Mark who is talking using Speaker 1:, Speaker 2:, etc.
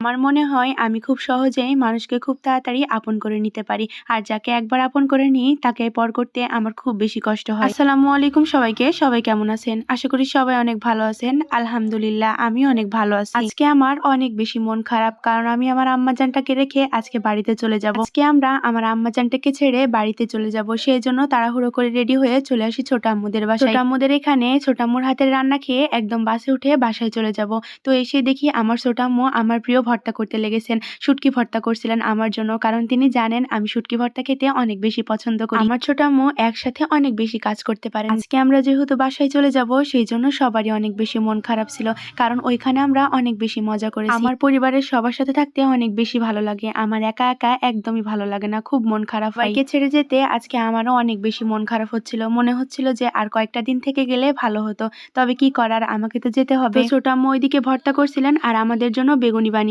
Speaker 1: আমার মনে হয় আমি খুব সহজেই মানুষকে খুব তাড়াতাড়ি আপন করে নিতে পারি। আর যাকে একবার আপন করে নিই, তাকে পর করতে আমার খুব বেশি কষ্ট হয়। আসসালামু আলাইকুম সবাইকে, সবাই কেমন আছেন? আশা করি সবাই অনেক ভালো আছেন। আলহামদুলিল্লাহ আমি অনেক ভালো আছি। আজকে আমার অনেক বেশি মন খারাপ, কারণ আমি আমার আম্মাজানটাকে রেখে আজকে বাড়িতে চলে যাব। আজকে আমরা আমার আম্মাজানটাকে ছেড়ে বাড়িতে চলে যাব। সেই জন্য তাড়াহুড়ো করে রেডি হয়ে চলে আসি ছোট আম্মুদের বাসায়। ছোট আম্মুদের এখানে ছোট আম্মুর হাতের রান্না খেয়ে একদম বাসে উঠে বাসায় চলে যাব। তো এসে দেখি আমার ছোট আম্মু, আমার প্রিয় ভর্তা করতে লেগেছেন, শুটকি ভর্তা করছিলেন আমার জন্য। কারণ তিনি জানেন, আমি শুটকি ভর্তা খেতে অনেক বেশি পছন্দ করি। আমার ছোট আম্মু একসাথে অনেক বেশি কাজ করতে পারেন। আজকে আমরা যেহেতু বাসায় চলে যাব, সেই জন্য সবারই অনেক বেশি মন খারাপ ছিল। কারণ ওইখানে আমরা অনেক বেশি মজা করেছি। আমার পরিবারের সবার সাথে থাকতে অনেক বেশি ভালো লাগে। আমার একা একা একদমই ভালো লাগে না, খুব মন খারাপ হয়। একে ছেড়ে যেতে আজকে আমারও অনেক বেশি মন খারাপ হচ্ছিল। মনে হচ্ছিল যে আর কয়েকটা দিন থেকে গেলে ভালো হতো। তবে কি করার, আমাকে তো যেতে হবে। ছোট আম্মু ওইদিকে ভর্তা করছিলেন আর আমাদের জন্য বেগুনি বানিয়ে